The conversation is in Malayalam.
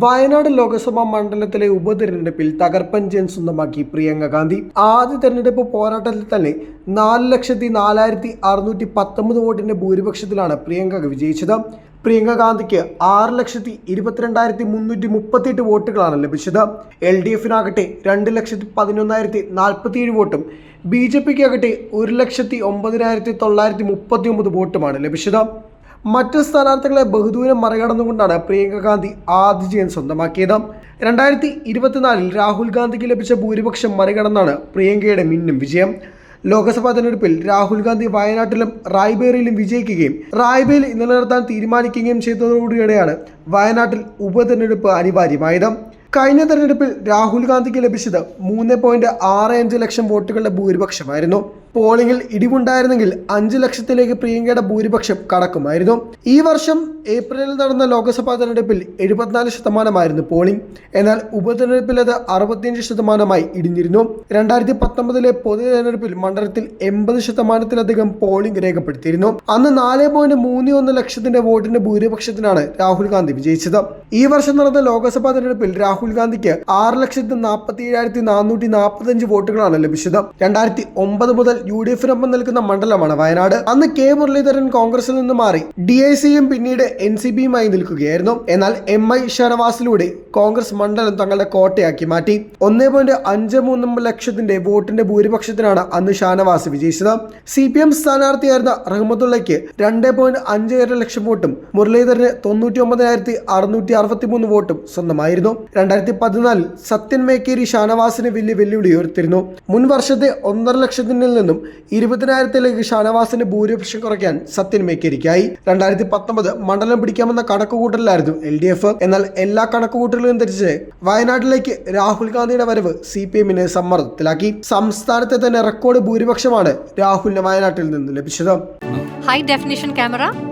Wayanad Lok Sabha മണ്ഡലത്തിലെ ഉപതെരഞ്ഞെടുപ്പിൽ തകർപ്പൻ ജയം സ്വന്തമാക്കി പ്രിയങ്ക ഗാന്ധി. ആദ്യ തെരഞ്ഞെടുപ്പ് പോരാട്ടത്തിൽ തന്നെ നാല് ലക്ഷത്തി നാലായിരത്തി അറുന്നൂറ്റി പത്തൊമ്പത് വോട്ടിന്റെ ഭൂരിപക്ഷത്തിലാണ് പ്രിയങ്ക വിജയിച്ചത്. പ്രിയങ്ക ഗാന്ധിക്ക് ആറ് ലക്ഷത്തി ഇരുപത്തിരണ്ടായിരത്തി മുന്നൂറ്റി മുപ്പത്തിയെട്ട് വോട്ടുകളാണ് ലഭിച്ചത്. എൽ ഡി എഫിനാകട്ടെ രണ്ട് ലക്ഷത്തി പതിനൊന്നായിരത്തി നാൽപ്പത്തിയേഴ് വോട്ടും ബി ജെ പിക്ക് ആകട്ടെ ഒരു ലക്ഷത്തി ഒമ്പതിനായിരത്തി തൊള്ളായിരത്തി മുപ്പത്തി ഒമ്പത് വോട്ടുമാണ് ലഭിച്ചത്. മറ്റ് സ്ഥാനാർത്ഥികളെ ബഹുദൂരം മറികടന്നുകൊണ്ടാണ് പ്രിയങ്ക ഗാന്ധി ആദ്യ ജയം സ്വന്തമാക്കിയത്. രണ്ടായിരത്തി ഇരുപത്തിനാലിൽ രാഹുൽ ഗാന്ധിക്ക് ലഭിച്ച ഭൂരിപക്ഷം മറികടന്നാണ് പ്രിയങ്കയുടെ മിന്നും വിജയം. ലോക്സഭാ തെരഞ്ഞെടുപ്പിൽ രാഹുൽ ഗാന്ധി വയനാട്ടിലും റായ്ബേറിയിലും വിജയിക്കുകയും റായ്ബേൽ നിലനിർത്താൻ തീരുമാനിക്കുകയും ചെയ്തതോടുകൂടിയാണ് വയനാട്ടിൽ ഉപതെരഞ്ഞെടുപ്പ് അനിവാര്യമായത്. കഴിഞ്ഞ തെരഞ്ഞെടുപ്പിൽ രാഹുൽ ഗാന്ധിക്ക് ലഭിച്ചത് മൂന്ന് പോയിന്റ് ആറ് അഞ്ച് ലക്ഷം വോട്ടുകളുടെ ഭൂരിപക്ഷമായിരുന്നു. പോളിംഗിൽ ഇടിവുണ്ടായിരുന്നെങ്കിൽ അഞ്ച് ലക്ഷത്തിലേക്ക് പ്രിയങ്കയുടെ ഭൂരിപക്ഷം കടക്കുമായിരുന്നു. ഈ വർഷം ഏപ്രിലിൽ നടന്ന ലോക്സഭാ തെരഞ്ഞെടുപ്പിൽ എഴുപത്തിനാല് ശതമാനമായിരുന്നു പോളിംഗ്. എന്നാൽ ഉപതെരഞ്ഞെടുപ്പിൽ അത് അറുപത്തിയഞ്ച് ശതമാനമായി ഇടിഞ്ഞിരുന്നു. രണ്ടായിരത്തി പത്തൊമ്പതിലെ പൊതു തെരഞ്ഞെടുപ്പിൽ മണ്ഡലത്തിൽ എൺപത് ശതമാനത്തിലധികം പോളിംഗ് രേഖപ്പെടുത്തിയിരുന്നു. അന്ന് നാല് പോയിന്റ് മൂന്ന് ഒന്ന് ലക്ഷത്തിന്റെ വോട്ടിന്റെ ഭൂരിപക്ഷത്തിനാണ് രാഹുൽ ഗാന്ധി വിജയിച്ചത്. ഈ വർഷം നടന്ന ലോക്സഭാ തെരഞ്ഞെടുപ്പിൽ രാഹുൽ ഗാന്ധിക്ക് ആറ് ലക്ഷത്തി നാൽപ്പത്തി ഏഴായിരത്തി നാനൂറ്റി നാൽപ്പത്തഞ്ച് വോട്ടുകളാണ് ലഭിച്ചത്. രണ്ടായിരത്തി ഒമ്പത് മുതൽ യു ഡി എഫിനൊപ്പം നിൽക്കുന്ന മണ്ഡലമാണ് വയനാട്. അന്ന് കെ മുരളീധരൻ കോൺഗ്രസിൽ നിന്ന് മാറി ഡി ഐ സിയും പിന്നീട് എൻ സി ബിയുമായി നിൽക്കുകയായിരുന്നു. എന്നാൽ എം ഐ ഷനവാസിലൂടെ കോൺഗ്രസ് മണ്ഡലം തങ്ങളുടെ കോട്ടയാക്കി മാറ്റി. ഒന്നേ പോയിന്റ് അഞ്ച് മൂന്ന് ലക്ഷത്തിന്റെ വോട്ടിന്റെ ഭൂരിപക്ഷത്തിനാണ് അന്ന് ഷാനവാസ് വിജയിച്ചത്. സി പി എം സ്ഥാനാർത്ഥിയായിരുന്ന റഹ്മത്തുള്ളയ്ക്ക് രണ്ട് പോയിന്റ് അഞ്ച് ഏഴ് ലക്ഷം വോട്ടും മുരളീധരന് തൊണ്ണൂറ്റി ഒമ്പതിനായിരത്തി അറുന്നൂറ്റി അറുപത്തി മൂന്ന് വോട്ടും സ്വന്തമായിരുന്നു. രണ്ടായിരത്തി പതിനാലിൽ സത്യൻ മേക്കേരി ഷാനവാസിന് വലിയ വെല്ലുവിളി ഉയർത്തിയിരുന്നു. മുൻ വർഷത്തെ ഒന്നര ലക്ഷത്തിൽ നിന്നും ഇരുപതിനായിരത്തിലേക്ക് ഷാനവാസിന്റെ ഭൂരിപക്ഷം കുറയ്ക്കാൻ സത്യൻ മേക്കേരിക്കായി. രണ്ടായിരത്തി പത്തൊമ്പത് മണ്ഡലം പിടിക്കാമെന്ന കണക്കുകൂട്ടലായിരുന്നു എൽ ഡി എഫ്. എന്നാൽ എല്ലാ കണക്കുകൂട്ടലുകളും ധരിച്ച് വയനാട്ടിലേക്ക് രാഹുൽ ഗാന്ധിയുടെ വരവ് സി പി എമ്മിനെ സമ്മർദ്ദത്തിലാക്കി. സംസ്ഥാനത്തെ തന്നെ റെക്കോർഡ് ഭൂരിപക്ഷമാണ് രാഹുലിന് വയനാട്ടിൽ നിന്ന് ലഭിച്ചത്. High definition camera